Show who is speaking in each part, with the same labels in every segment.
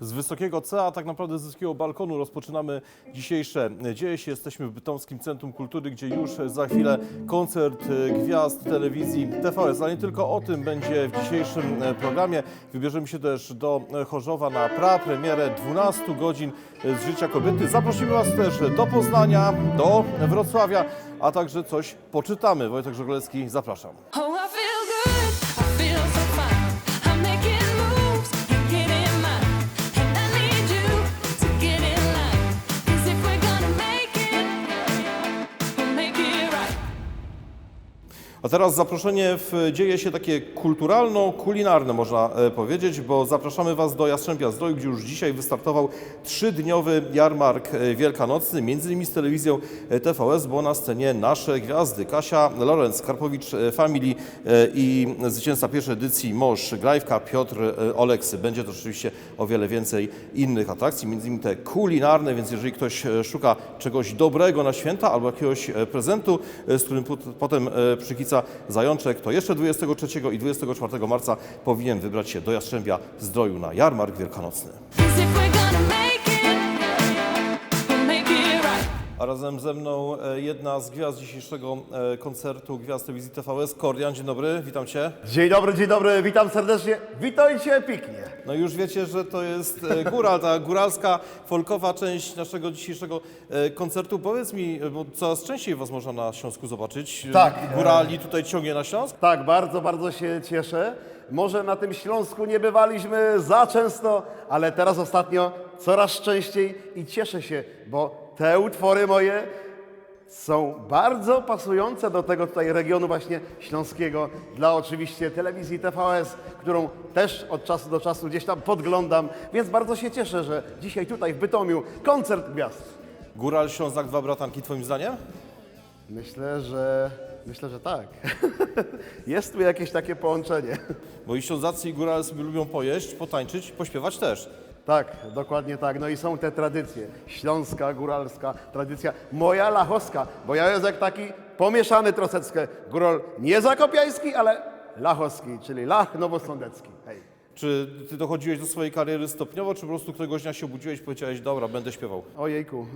Speaker 1: Z wysokiego C, a tak naprawdę z wysokiego balkonu rozpoczynamy dzisiejsze dzieje się. Jesteśmy w Bytomskim Centrum Kultury, gdzie już za chwilę koncert e, gwiazd telewizji TVS. Ale nie tylko o tym będzie w dzisiejszym e, programie. Wybierzemy się też do e, Chorzowa na prapremierę 12 godzin z życia kobiety. Zaprosimy Was też do Poznania, do Wrocławia, a także coś poczytamy. Wojtek Żoglecki, zapraszam. A teraz zaproszenie w dzieje się takie kulturalno-kulinarne, można e, powiedzieć, bo zapraszamy Was do Jastrzębia Zdroju, gdzie już dzisiaj wystartował trzydniowy jarmark e, wielkanocny, między innymi z telewizją e, TVS, bo na scenie nasze gwiazdy. Kasia Lorenz, Karpowicz Family i zwycięzca pierwszej edycji Mosz Grajwka, Piotr Oleksy. Będzie to oczywiście o wiele więcej innych atrakcji, między innymi te kulinarne, więc jeżeli ktoś szuka czegoś dobrego na święta albo jakiegoś prezentu, z którym pot- potem e, zajączek, to jeszcze 23 i 24 marca powinien wybrać się do Jastrzębia Zdroju na jarmark wielkanocny. A razem ze mną e, jedna z gwiazd dzisiejszego e, koncertu Gwiazd Telewizji TVS, Kordian, dzień dobry, witam Cię.
Speaker 2: Dzień dobry, dzień dobry, witam serdecznie. Witajcie epiknie.
Speaker 1: No już wiecie, że to jest e, góral, ta góralska, folkowa część naszego dzisiejszego koncertu. Powiedz mi, bo coraz częściej Was można na Śląsku zobaczyć.
Speaker 2: Tak.
Speaker 1: Górali tutaj ciągnie na Śląsk?
Speaker 2: Tak, bardzo, bardzo się cieszę. Może na tym Śląsku nie bywaliśmy za często, ale teraz ostatnio coraz częściej i cieszę się, bo te utwory moje są bardzo pasujące do tego tutaj regionu właśnie śląskiego, dla oczywiście telewizji TVS, którą też od czasu do czasu gdzieś tam podglądam, więc bardzo się cieszę, że dzisiaj tutaj w Bytomiu koncert gwiazd.
Speaker 1: Góral, Ślązak, dwa bratanki, Twoim zdaniem?
Speaker 2: Myślę, że myślę, że tak. Jest tu jakieś takie połączenie.
Speaker 1: Bo i Ślązacy i górale sobie lubią pojeść, potańczyć, pośpiewać też.
Speaker 2: Tak, dokładnie tak. No i są te tradycje. Śląska, góralska tradycja. Moja lachowska, bo ja jest jak taki pomieszany troszeczkę. Góral nie zakopiański, ale lachowski, czyli lach nowosądecki. Hej.
Speaker 1: Czy Ty dochodziłeś do swojej kariery stopniowo, czy po prostu któregoś dnia się obudziłeś i powiedziałeś, dobra, będę śpiewał?
Speaker 2: Ojejku,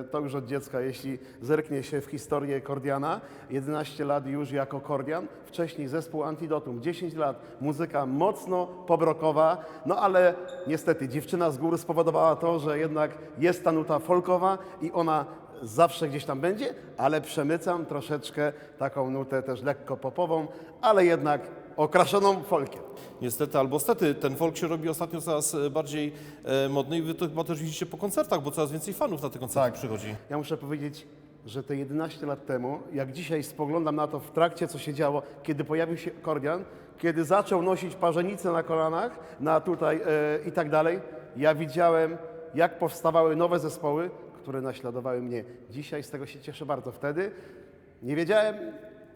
Speaker 2: e, to już od dziecka, jeśli zerknie się w historię Kordiana, 11 lat już jako Kordian, wcześniej zespół Antidotum, 10 lat, muzyka mocno pobrokowa, no ale niestety dziewczyna z góry spowodowała to, że jednak jest ta nuta folkowa i ona zawsze gdzieś tam będzie, ale przemycam troszeczkę taką nutę też lekko popową, ale jednak okraszoną folkiem.
Speaker 1: Niestety albo stety, ten folk się robi ostatnio coraz e, bardziej e, modny i Wy to chyba też widzicie po koncertach, bo coraz więcej fanów na te koncerty
Speaker 2: Tak.
Speaker 1: przychodzi.
Speaker 2: Ja muszę powiedzieć, że te 11 lat temu, jak dzisiaj spoglądam na to w trakcie, co się działo, kiedy pojawił się Kordian, kiedy zaczął nosić parzenicę na kolanach, na tutaj e, i tak dalej, ja widziałem, jak powstawały nowe zespoły, które naśladowały mnie. Dzisiaj z tego się cieszę bardzo. Wtedy nie wiedziałem,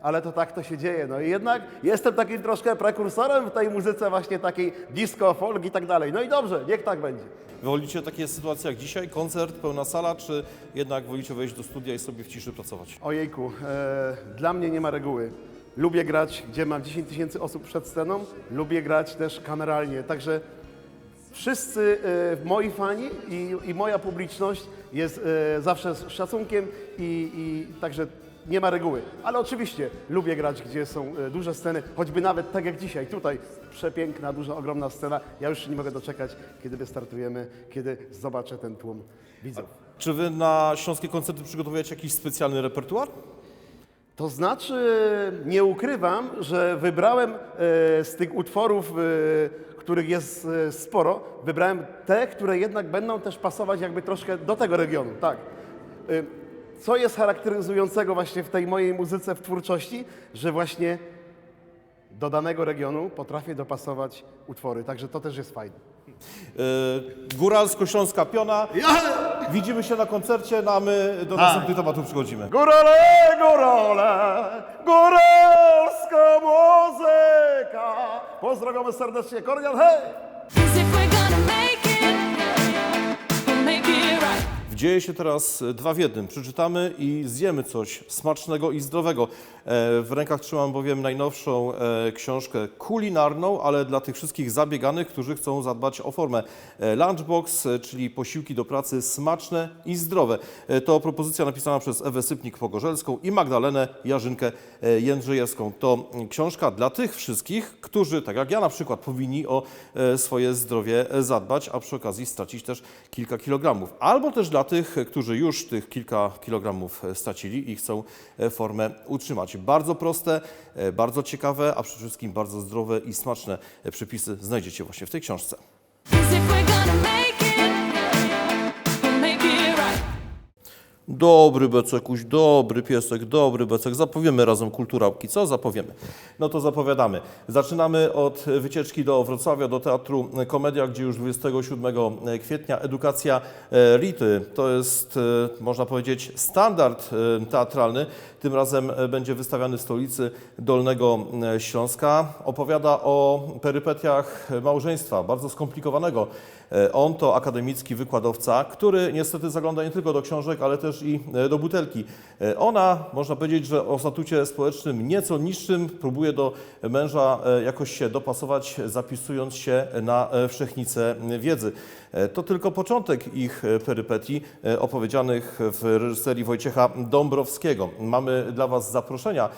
Speaker 2: ale to tak to się dzieje. No i jednak jestem takim troszkę prekursorem w tej muzyce właśnie takiej disco, folk i tak dalej. No i dobrze, niech tak będzie.
Speaker 1: Wolicie takie sytuacje jak dzisiaj, koncert, pełna sala, czy jednak wolicie wejść do studia i sobie w ciszy pracować?
Speaker 2: Ojejku, e, dla mnie nie ma reguły. Lubię grać, gdzie mam 10 tysięcy osób przed sceną, lubię grać też kameralnie. Także wszyscy e, moi fani i, i moja publiczność jest e, zawsze z szacunkiem i, i także nie ma reguły. Ale oczywiście lubię grać, gdzie są e, duże sceny, choćby nawet tak jak dzisiaj, tutaj przepiękna, duża, ogromna scena. Ja już nie mogę doczekać, kiedy wystartujemy, kiedy zobaczę ten tłum widzów.
Speaker 1: Czy Wy na śląskie koncerty przygotowujecie jakiś specjalny repertuar?
Speaker 2: To znaczy, nie ukrywam, że wybrałem e, z tych utworów, e, których jest sporo, wybrałem te, które jednak będą też pasować jakby troszkę do tego regionu. Tak. E, Co jest charakteryzującego właśnie w tej mojej muzyce, w twórczości, że właśnie do danego regionu potrafię dopasować utwory, także to też jest fajne.
Speaker 1: Yy, Góralsko-Śląska Piona. Widzimy się na koncercie, no a my do następnych tematów przychodzimy.
Speaker 2: Górale, górale, góralska muzyka. Pozdrawiamy serdecznie, Kordian, hej!
Speaker 3: 'Cause if we're gonna
Speaker 1: Dzieje się teraz e, dwa w jednym. Przeczytamy i zjemy coś smacznego i zdrowego. E, W rękach trzymam bowiem najnowszą e, książkę kulinarną, ale dla tych wszystkich zabieganych, którzy chcą zadbać o formę. Lunchbox, czyli posiłki do pracy smaczne i zdrowe. To propozycja napisana przez Ewę Sypnik-Pogorzelską i Magdalenę Jarzynkę Jędrzejewską. To książka dla tych wszystkich, którzy, tak jak ja na przykład, powinni o swoje zdrowie zadbać, a przy okazji stracić też kilka kilogramów. Albo też dla tych, którzy już tych kilka kilogramów stracili i chcą e, formę utrzymać. Bardzo proste, e, bardzo ciekawe, a przede wszystkim bardzo zdrowe i smaczne e, przepisy znajdziecie właśnie w tej książce. Dobry becekuś, dobry piesek, dobry becek. Zapowiemy razem kulturałki. Co zapowiemy? No to zapowiadamy. Zaczynamy od wycieczki do Wrocławia, do Teatru Komedia, gdzie już 27 kwietnia edukacja e, Rity. To jest, e, można powiedzieć, standard e, teatralny. Tym razem e, będzie wystawiany w stolicy Dolnego e, Śląska. Opowiada o perypetiach małżeństwa, bardzo skomplikowanego. E, On to akademicki wykładowca, który niestety zagląda nie tylko do książek, ale też i e, do butelki. E, Ona, można powiedzieć, że o statucie społecznym nieco niższym próbuje do męża jakoś się dopasować, zapisując się na wszechnicę wiedzy. E, To tylko początek ich e, perypetii e, opowiedzianych w reżyserii Wojciecha Dąbrowskiego. Mamy dla Was zaproszenia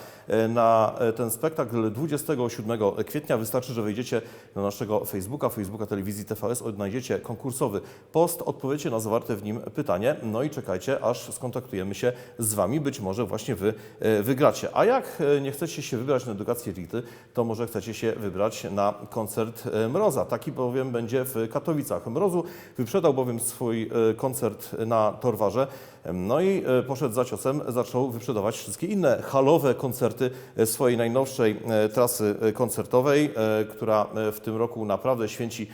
Speaker 1: na ten spektakl 27 kwietnia. Wystarczy, że wejdziecie na naszego Facebooka, Facebooka Telewizji TVS, odnajdziecie konkursowy post, odpowiecie na zawarte w nim pytanie, no i czekajcie, aż skontaktujemy się z Wami. Być może właśnie Wy wygracie. A jak nie chcecie się wybrać na edukację Rity, to może chcecie się wybrać na koncert Mroza. Taki bowiem będzie w Katowicach. Mrozu wyprzedał bowiem swój e, koncert na Torwarze. No i e, poszedł za ciosem, zaczął wyprzedawać wszystkie inne halowe koncerty e, swojej najnowszej trasy koncertowej, która w tym roku naprawdę święci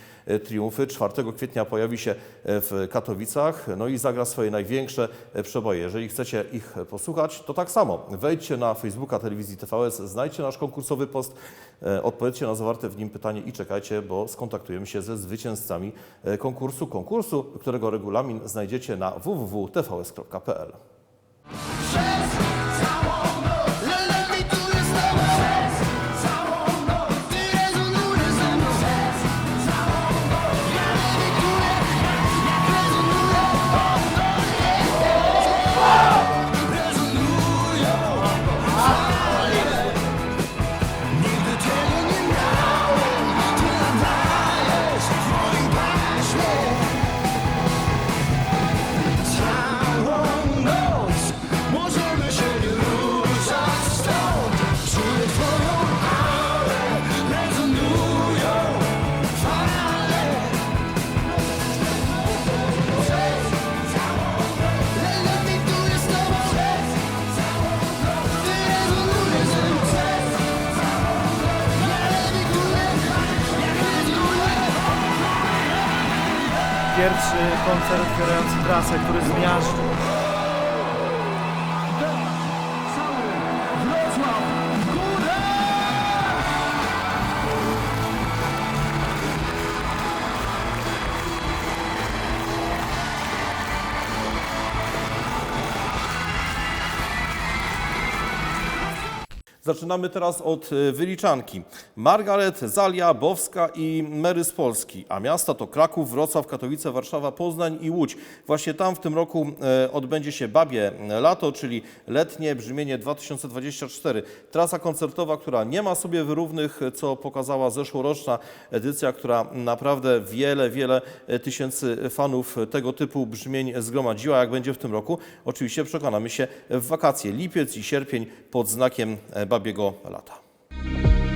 Speaker 1: triumfy. 4 kwietnia pojawi się e, w Katowicach, no i zagra swoje największe e, przeboje. Jeżeli chcecie ich posłuchać, to tak samo. Wejdźcie na Facebooka Telewizji TVS, znajdźcie nasz konkursowy post, e, odpowiedzcie na zawarte w nim pytanie i czekajcie, bo skontaktujemy się ze zwycięzcami e, konkursu. Konkursu, którego regulamin znajdziecie na www.tvs.pl.
Speaker 4: koncert otwierający trasę, który zmiażdżył.
Speaker 1: Zaczynamy teraz od e, wyliczanki. Margaret, Zalia, Bowska i Mary z Polski. A miasta to Kraków, Wrocław, Katowice, Warszawa, Poznań i Łódź. Właśnie tam w tym roku e, odbędzie się Babie Lato, czyli letnie brzmienie 2024. Trasa koncertowa, która nie ma sobie wyrównych, co pokazała zeszłoroczna edycja, która naprawdę wiele, wiele e, tysięcy fanów tego typu brzmień zgromadziła. Jak będzie w tym roku? Oczywiście przekonamy się w wakacje. Lipiec i sierpień pod znakiem e, Babiego Lata.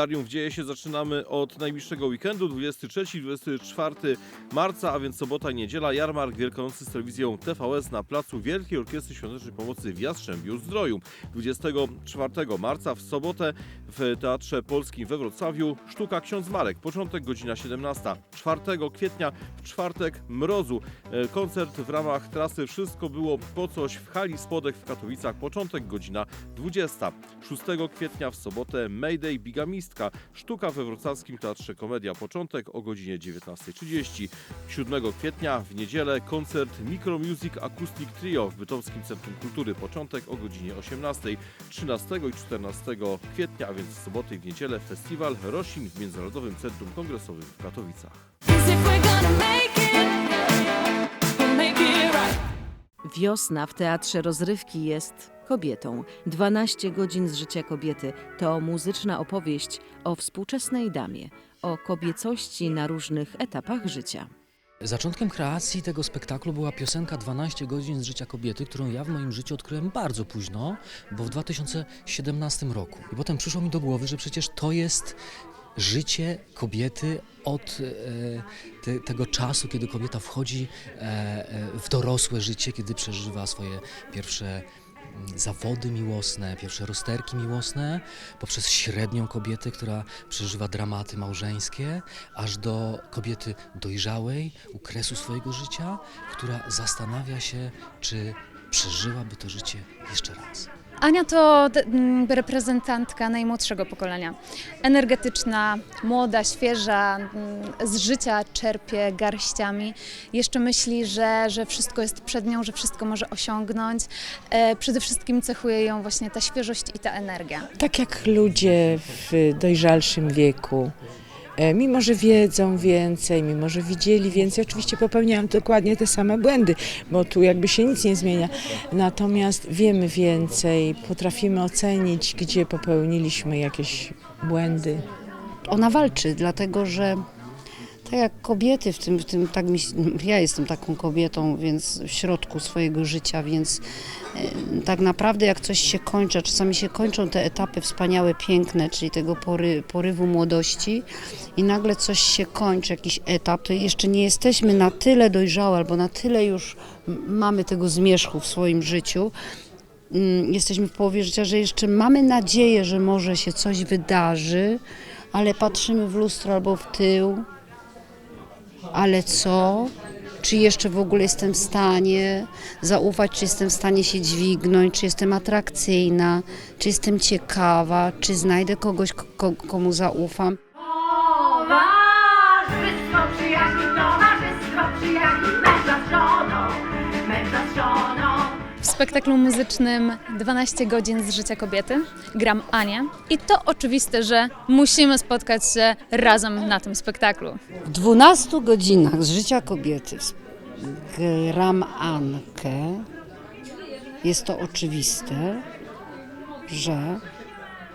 Speaker 1: Kalendarium w dzieje się zaczynamy od najbliższego weekendu, 23-24 marca, a więc sobota i niedziela, jarmark wielkonocy z telewizją TVS na placu Wielkiej Orkiestry Świątecznej Pomocy w Jastrzębiu Zdroju. 24 marca w sobotę w Teatrze Polskim we Wrocławiu sztuka Ksiądz Marek, początek godzina 17. 4 kwietnia w czwartek Mrozu, e, koncert w ramach trasy Wszystko było po coś w hali Spodek w Katowicach, początek godzina 20. 6 kwietnia w sobotę Mayday Sztuka we Wrocławskim Teatrze Komedia, początek o godzinie 19.30. 7 kwietnia w niedzielę koncert Micro Music Acoustic Trio w Bytomskim Centrum Kultury, początek o godzinie 18. 13 i 14 kwietnia, a więc w sobotę i w niedzielę festiwal Rosin w Międzynarodowym Centrum Kongresowym w Katowicach.
Speaker 5: Wiosna w Teatrze Rozrywki jest kobietą. 12 godzin z życia kobiety to muzyczna opowieść o współczesnej damie, o kobiecości na różnych etapach życia.
Speaker 6: Zaczątkiem kreacji tego spektaklu była piosenka 12 godzin z życia kobiety, którą ja w moim życiu odkryłem bardzo późno, bo w 2017 roku. I potem przyszło mi do głowy, że przecież to jest życie kobiety od e, te, tego czasu, kiedy kobieta wchodzi e, e, w dorosłe życie, kiedy przeżywa swoje pierwsze zawody miłosne, pierwsze rozterki miłosne, poprzez średnią kobietę, która przeżywa dramaty małżeńskie, aż do kobiety dojrzałej, u kresu swojego życia, która zastanawia się, czy przeżyłaby to życie jeszcze raz.
Speaker 7: Ania to d- m, reprezentantka najmłodszego pokolenia. Energetyczna, młoda, świeża, m, z życia czerpie garściami. Jeszcze myśli, że, że wszystko jest przed nią, że wszystko może osiągnąć. E, przede wszystkim cechuje ją właśnie ta świeżość i ta energia.
Speaker 8: tak jak ludzie w dojrzalszym wieku. E, Mimo, że wiedzą więcej, mimo, że widzieli więcej, oczywiście popełniają dokładnie te same błędy, bo tu jakby się nic nie zmienia. Natomiast wiemy więcej, potrafimy ocenić, gdzie popełniliśmy jakieś błędy.
Speaker 9: ona walczy, dlatego że tak jak kobiety w tym, w tym tak mi, ja jestem taką kobietą, więc w środku swojego życia, więc tak naprawdę jak coś się kończy, czasami się kończą te etapy wspaniałe, piękne, czyli tego pory, porywu młodości i nagle coś się kończy, jakiś etap, to jeszcze nie jesteśmy na tyle dojrzałe albo na tyle już mamy tego zmierzchu w swoim życiu, mm, jesteśmy w połowie życia, że jeszcze mamy nadzieję, że może się coś wydarzy, ale patrzymy w lustro albo w tył. Ale co? Czy jeszcze w ogóle jestem w stanie zaufać, czy jestem w stanie się dźwignąć, czy jestem atrakcyjna, czy jestem ciekawa, czy znajdę kogoś, ko- komu zaufam.
Speaker 10: Towarzystwo przyjaźni, towarzystwo przyjaźni, męża z żoną, męża z żoną.
Speaker 7: Spektaklu muzycznym 12 godzin z życia kobiety gram Anię i to oczywiste, że musimy spotkać się razem na tym spektaklu.
Speaker 9: W 12 godzinach z życia kobiety gram Ankę. Jest to oczywiste, że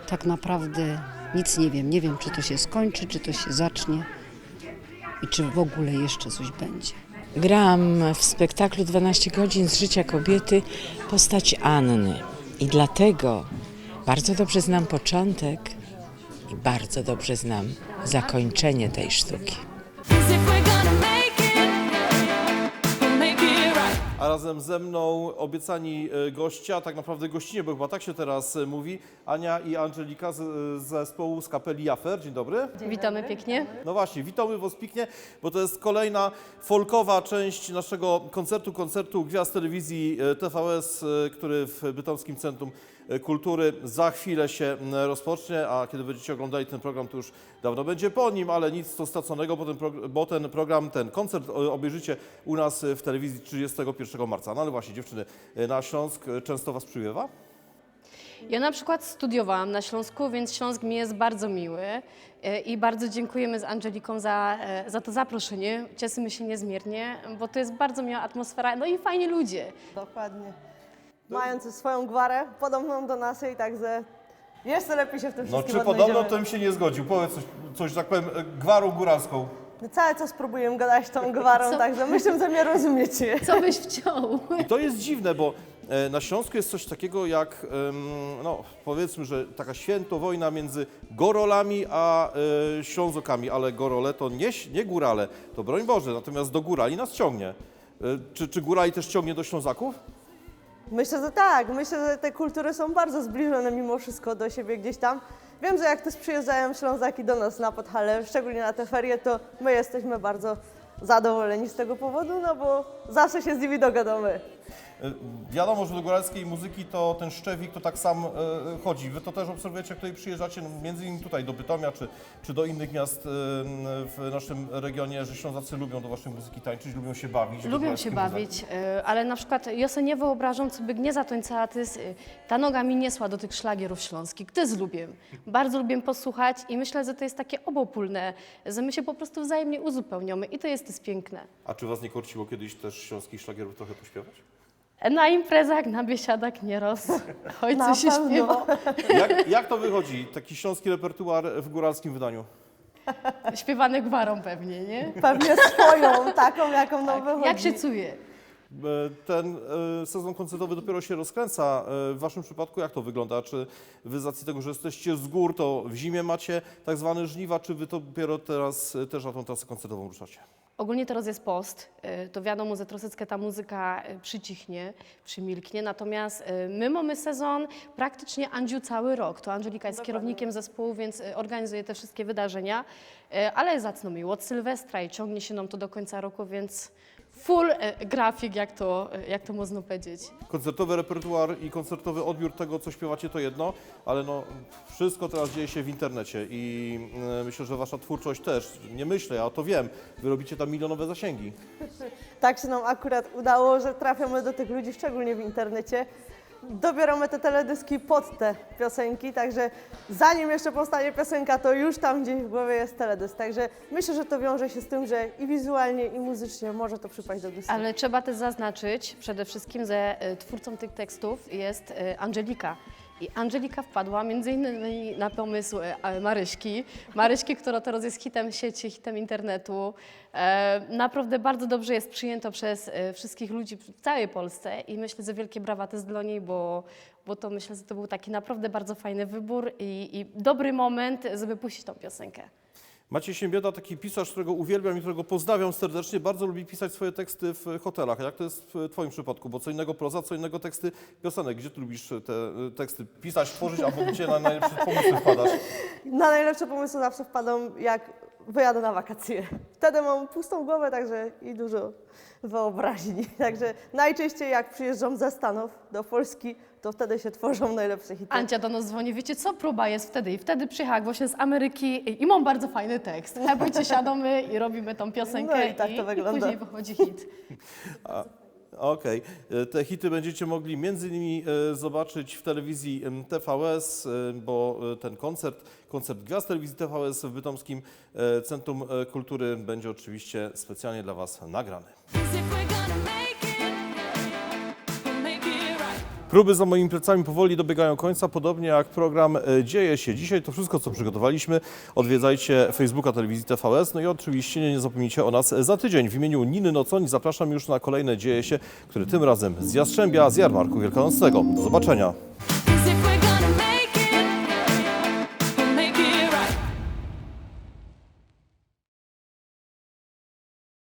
Speaker 9: tak naprawdę nic nie wiem. Nie wiem, czy to się skończy, czy to się zacznie i czy w ogóle jeszcze coś będzie.
Speaker 8: Gram w spektaklu 12 godzin z życia kobiety postać Anny. I dlatego bardzo dobrze znam początek i bardzo dobrze znam zakończenie tej sztuki.
Speaker 1: A razem ze mną obiecani e, gościa, tak naprawdę gościnie, bo chyba tak się teraz e, mówi, Ania i Angelika z, z zespołu z kapeli Jafer. Dzień dobry.
Speaker 11: Witamy pięknie.
Speaker 1: No właśnie, witamy Was pięknie, bo to jest kolejna folkowa część naszego koncertu, koncertu Gwiazd Telewizji e, TVS, e, który w Bytomskim Centrum e, Kultury za chwilę się rozpocznie, a kiedy będziecie oglądali ten program, to już dawno będzie po nim, ale nic to straconego, bo ten, bo ten program, ten koncert e, obejrzycie u nas e, w telewizji 31 marca. No ale właśnie, dziewczyny, e, na Śląsk e, często Was przybywa?
Speaker 11: Ja na przykład studiowałam na Śląsku, więc Śląsk mi jest bardzo miły e, i bardzo dziękujemy z Angeliką za, e, za to zaproszenie. Cieszymy się niezmiernie, bo to jest bardzo miła atmosfera, no i fajni ludzie.
Speaker 12: Dokładnie. Mając swoją gwarę podobną do naszej, także jeszcze lepiej się w tym
Speaker 1: No
Speaker 12: wszystkim
Speaker 1: czy podobno
Speaker 12: odnajdziemy.
Speaker 1: to bym się nie zgodził. Powiedz coś, coś że tak powiem, gwarą góralską.
Speaker 12: cały czas próbuję gadać tą gwarą,
Speaker 11: Co?
Speaker 12: także myślę, że mnie rozumiecie.
Speaker 11: Co byś wciął?
Speaker 1: I to jest dziwne, bo e, na Śląsku jest coś takiego jak, em, no powiedzmy, że taka świętowojna między gorolami a e, ślązokami, ale gorole to nie, nie górale, to broń Boże, natomiast do górali nas ciągnie. E, Czy, czy górali też ciągnie do Ślązaków?
Speaker 12: Myślę, że tak. Myślę, że te kultury są bardzo zbliżone mimo wszystko do siebie gdzieś tam. Wiem, że jak też przyjeżdżają Ślązaki do nas na Podhale, szczególnie na te ferie, to my jesteśmy bardzo zadowoleni z tego powodu, no bo zawsze się z nimi dogadamy.
Speaker 1: E, Wiadomo, że do góralskiej muzyki to ten szczewik to tak sam e, chodzi. Wy to też obserwujecie, jak tutaj przyjeżdżacie, no, między innymi tutaj do Bytomia, czy, czy do innych miast e, w naszym regionie, że Ślązacy lubią do waszej muzyki tańczyć, lubią się bawić.
Speaker 11: Lubią się
Speaker 1: muzyki.
Speaker 11: bawić, y, ale na przykład ja sobie nie wyobrażam, co by nie zatańcała, ty, y, ta noga mi niesła do tych szlagierów śląskich. Ty z lubię. Bardzo lubię posłuchać i myślę, że to jest takie obopólne, że my się po prostu wzajemnie uzupełniamy i to jest, jest piękne.
Speaker 1: A czy was nie korciło kiedyś też śląskich szlagierów trochę pośpiewać?
Speaker 11: Na imprezach, na biesiadach nieraz. Ojcu
Speaker 12: Na
Speaker 11: się
Speaker 12: pewno.
Speaker 11: śpiewa.
Speaker 1: Jak, jak to wychodzi, taki śląski repertuar w góralskim wydaniu?
Speaker 11: Śpiewany gwarą pewnie, nie?
Speaker 12: Pewnie swoją, taką, jaką nam wychodzi.
Speaker 11: Jak się czuje?
Speaker 1: E, Ten e, sezon koncertowy dopiero się rozkręca. E, W waszym przypadku jak to wygląda? Czy wy z racji tego, że jesteście z gór, to w zimie macie tak zwane żniwa, czy wy to dopiero teraz też na tą trasę koncertową ruszacie?
Speaker 11: Ogólnie teraz jest post, to wiadomo, że troszeczkę ta muzyka przycichnie, przymilknie, natomiast my mamy sezon praktycznie Andziu cały rok. To Angelika jest kierownikiem zespołu, więc organizuje te wszystkie wydarzenia, ale zacno miło od Sylwestra i ciągnie się nam to do końca roku, więc full y, grafik, jak to, y, jak to można powiedzieć.
Speaker 1: Koncertowy repertuar i koncertowy odbiór tego, co śpiewacie, to jedno, ale no, wszystko teraz dzieje się w internecie i e, myślę, że wasza twórczość też, nie myślę, ja to wiem, wy robicie tam milionowe zasięgi.
Speaker 12: Tak się nam akurat udało, że trafiamy do tych ludzi, szczególnie w internecie. Dobieramy te teledyski pod te piosenki, także zanim jeszcze powstanie piosenka, to już tam gdzieś w głowie jest teledysk. Także myślę, że to wiąże się z tym, że i wizualnie, i muzycznie może to przypaść do gustu.
Speaker 11: Ale trzeba też zaznaczyć przede wszystkim, że y, twórcą tych tekstów jest y, Angelika. I Angelika wpadła między innymi na pomysł a- Maryśki. Maryśki, która teraz jest hitem sieci, hitem internetu. E, Naprawdę bardzo dobrze jest przyjęto przez y, wszystkich ludzi w całej Polsce i myślę, że wielkie brawa też dla niej, bo, bo to myślę, że to był taki naprawdę bardzo fajny wybór i, i dobry moment, żeby puścić tą piosenkę.
Speaker 1: Maciej Siembieda, taki pisarz, którego uwielbiam i którego pozdrawiam serdecznie, bardzo lubi pisać swoje teksty w hotelach. Jak to jest w twoim przypadku? Bo co innego proza, co innego teksty piosenek. Gdzie ty lubisz te e, teksty pisać, tworzyć, albo gdzie na najlepsze pomysły wpadasz?
Speaker 12: Na najlepsze pomysły zawsze wpadą, jak wyjadę na wakacje. Wtedy mam pustą głowę, także i dużo wyobraźni. Także najczęściej jak przyjeżdżam ze Stanów do Polski, to wtedy się tworzą najlepsze hity.
Speaker 11: Ancia do nas dzwoni, wiecie co, próba jest wtedy i wtedy przyjechała właśnie z Ameryki i, i mam bardzo fajny tekst. Na bójcie siadamy i robimy tą piosenkę
Speaker 12: No i tak to wygląda.
Speaker 11: i później wychodzi hit.
Speaker 1: Okej. E, Te hity będziecie mogli między innymi e, zobaczyć w telewizji TVS, e, bo ten koncert, koncert Gwiazd Telewizji TVS w Bytomskim Centrum Kultury będzie oczywiście specjalnie dla Was nagrany. Próby za moimi plecami powoli dobiegają końca, podobnie jak program e, Dzieje się dzisiaj. To wszystko, co przygotowaliśmy. Odwiedzajcie Facebooka Telewizji TVS, no i oczywiście nie zapomnijcie o nas za tydzień. W imieniu Niny Noconi zapraszam już na kolejne Dzieje się, które tym razem z Jastrzębia, z Jarmarku Wielkanocnego. Do zobaczenia.